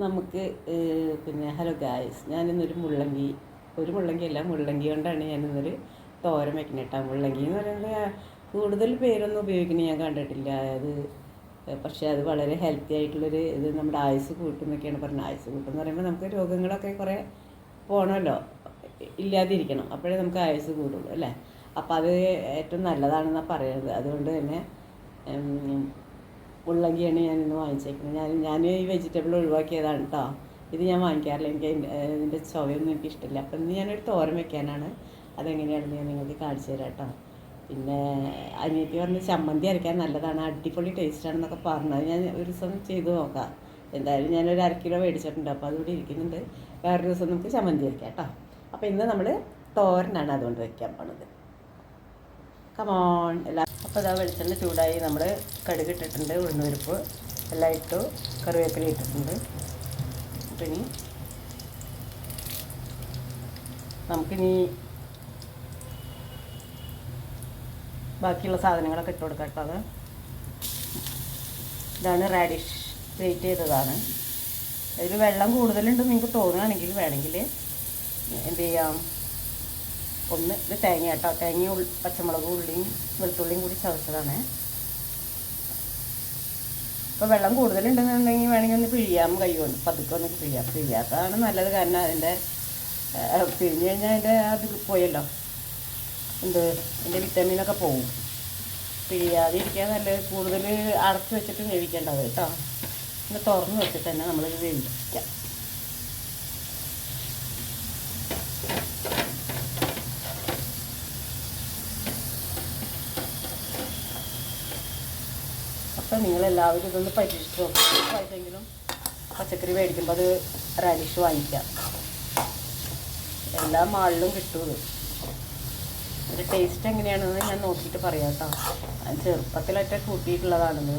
നമുക്ക് പിന്നെ hello guys ഞാനിന്നൊരു മുള്ളങ്കി ഒരു മുള്ളങ്കി അല്ല മുള്ളങ്കി കൊണ്ടാണ് ഞാനിന്നൊരു തോരൻ വെക്കുന്നത് കേട്ടോ മുള്ളങ്കി എന്ന് പറയുന്നത് കൂടുതൽ പേരൊന്നും ഉപയോഗിക്കുന്നത് ഞാൻ കണ്ടിട്ടില്ല. അത് പക്ഷേ അത് വളരെ ഹെൽത്തി ആയിട്ടുള്ളൊരു ഇത് നമ്മുടെ ആയുസ് കൂട്ടും എന്നൊക്കെയാണ് പറഞ്ഞത്. ആയുസ് കൂട്ടും എന്ന് പറയുമ്പോൾ നമുക്ക് രോഗങ്ങളൊക്കെ കുറേ പോകണമല്ലോ ഇല്ലാതിരിക്കണം. അപ്പോഴേ നമുക്ക് ആയുസ് കൂടുള്ളൂ അല്ലേ? അപ്പോൾ അത് ഏറ്റവും നല്ലതാണെന്നാണ് പറയുന്നത് അതുകൊണ്ട് തന്നെ മുള്ളങ്കിയാണ് ഞാൻ ഇന്ന് വാങ്ങിച്ചേക്കുന്നത്. ഞാൻ ഞാൻ ഈ വെജിറ്റബിൾ ഒഴിവാക്കിയതാണ് കേട്ടോ ഇത് ഞാൻ വാങ്ങിക്കാറില്ല. എനിക്ക് ഇതിന്റെ ചുവയൊന്നും എനിക്ക് ഇഷ്ടമില്ല അപ്പം ഇന്ന് ഞാനൊരു തോരൻ വെക്കാനാണ്. അതെങ്ങനെയാണെന്ന് ഞാൻ നിങ്ങൾക്ക് കാണിച്ചു തരാം കേട്ടോ പിന്നെ അനിയത്തി പറഞ്ഞ് ചമ്മന്തി അരയ്ക്കാൻ നല്ലതാണ്. അടിപൊളി ടേസ്റ്റാണെന്നൊക്കെ പറഞ്ഞത് ഞാൻ ഒരു ദിവസം ചെയ്ത് നോക്കാം. എന്തായാലും ഞാനൊരു അര കിലോ മേടിച്ചിട്ടുണ്ട്. അപ്പോൾ അതുകൂടി ഇരിക്കുന്നുണ്ട്. വേറൊരു ദിവസം നമുക്ക് ചമ്മന്തി അരയ്ക്കാം കേട്ടോ അപ്പോൾ ഇന്ന് നമ്മൾ തോരനാണ് അതുകൊണ്ട് വയ്ക്കാൻ പോണത്. കമോൺ എല്ലാം അപ്പോൾ ഇതാ വെളിച്ചെണ്ണ ചൂടായി നമ്മൾ കടുക് ഇട്ടിട്ടുണ്ട് ഉഴുന്നുപരിപ്പ് എല്ലാം ഇട്ടു കറിവേപ്പില ഇട്ടിട്ടുണ്ട്. അപ്പം ഇനി നമുക്കിനി ബാക്കിയുള്ള സാധനങ്ങളൊക്കെ ഇട്ട് കൊടുക്കാം അത്. ഇതാണ് റാഡിഷ് ഗ്രേറ്റ് ചെയ്തതാണ്. അതിൽ വെള്ളം കൂടുതലുണ്ടെന്ന് നിങ്ങൾക്ക് തോന്നുകയാണെങ്കിൽ വേണമെങ്കിൽ എന്ത് ചെയ്യാം? ഒന്ന് ഇത് തേങ്ങ കേട്ടോ തേങ്ങ ഉൾ പച്ചമുളകും ഉള്ളിയും വെളുത്തുള്ളിയും കൂടി ചതച്ചതാണ്. ഇപ്പോൾ വെള്ളം കൂടുതലുണ്ടെന്നുണ്ടെങ്കിൽ വേണമെങ്കിൽ ഒന്ന് പിഴിയാം കൈ കൊണ്ട്. പതുക്കെ ഒന്ന് പിഴിയാം. പിഴിയാത്തതാണ് നല്ലത്. കാരണം അതിന്റെ പിഴിഞ്ഞ് കഴിഞ്ഞാൽ അതിന്റെ അത് പോയല്ലോ. എന്ത് അതിന്റെ വിറ്റാമിനൊക്കെ പോകും പിഴിയാതെ ഇരിക്കാൻ നല്ല കൂടുതൽ അടച്ച് വെച്ചിട്ട് വേവിക്കേണ്ടത് കേട്ടോ. പിന്നെ തുറന്ന് വെച്ചിട്ട് തന്നെ നമ്മളിത് വേവിക്കാം. അപ്പം നിങ്ങളെല്ലാവരും ഇതൊന്ന് പരീക്ഷിച്ച് നോക്കും. പച്ചക്കറി മേടിക്കുമ്പോൾ അത് റാഡിഷ് വാങ്ങിക്കാം. എല്ലാ മാളിലും കിട്ടും ഇത്. ടേസ്റ്റ് എങ്ങനെയാണെന്ന് ഞാൻ നോക്കിയിട്ട് പറയാം കേട്ടോ. ചെറുപ്പത്തിലൊക്കെ കൂട്ടിയിട്ടുള്ളതാണിത്.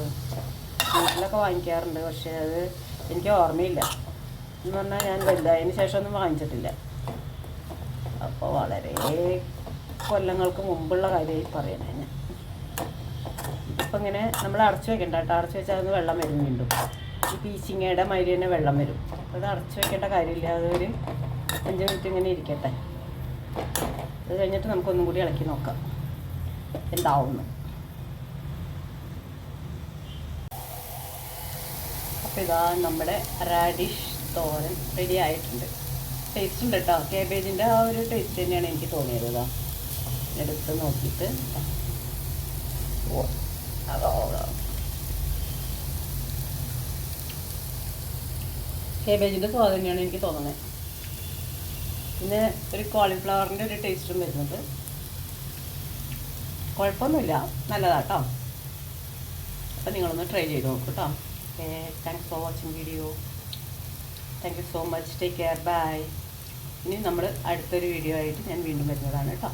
വീട്ടിലൊക്കെ വാങ്ങിക്കാറുണ്ട് പക്ഷേ അത് എനിക്ക് ഓർമ്മയില്ല. എന്ന് പറഞ്ഞാൽ ഞാൻ വലുതായതിന് ശേഷം ഒന്നും വാങ്ങിച്ചിട്ടില്ല. അപ്പോൾ വളരെ കൊല്ലങ്ങൾക്ക് മുമ്പുള്ള കാര്യമായി പറയണേ ഞാൻ. അപ്പം ഇങ്ങനെ നമ്മൾ അടച്ചു വെക്കണ്ട കേട്ടോ. അടച്ചു വെച്ചാൽ അതൊന്ന് വെള്ളം വരും വീണ്ടും. ഈ പീച്ചിങ്ങയുടെ മൈര് തന്നെ വെള്ളം വരും. അപ്പോൾ അത് അടച്ചു വെക്കേണ്ട കാര്യമില്ല. അതൊരു അഞ്ച് മിനിറ്റ് ഇങ്ങനെ ഇരിക്കട്ടെ. അത് കഴിഞ്ഞിട്ട് നമുക്കൊന്നും കൂടി ഇളക്കി നോക്കാം. എന്താവുന്നു. അപ്പോൾ ഇതാ നമ്മുടെ റാഡിഷ് തോരൻ റെഡി ആയിട്ടുണ്ട്. ടേസ്റ്റ് ഉണ്ട് കേട്ടോ. കേബേജിന്റെ ആ ഒരു ടേസ്റ്റ് തന്നെയാണ് എനിക്ക് തോന്നിയത് ഇതാ. എടുത്ത് നോക്കിയിട്ട്. ഓ അതോ കേബേജിന്റെ സ്വാദ് തന്നെയാണ് എനിക്ക് തോന്നുന്നത് പിന്നെ ഒരു കോളിഫ്ലവറിന്റെ ഒരു ടേസ്റ്റും വരുന്നത്. കുഴപ്പമൊന്നുമില്ല. നല്ലതാട്ടോ. അപ്പം നിങ്ങളൊന്ന് ട്രൈ ചെയ്ത് നോക്കൂ കേട്ടോ okay thanks for watching video thank you so much take care bye ഇനി നമ്മൾ അടുത്തൊരു വീഡിയോ ആയിട്ട് ഞാൻ വീണ്ടും വരുന്നതാണ് കേട്ടോ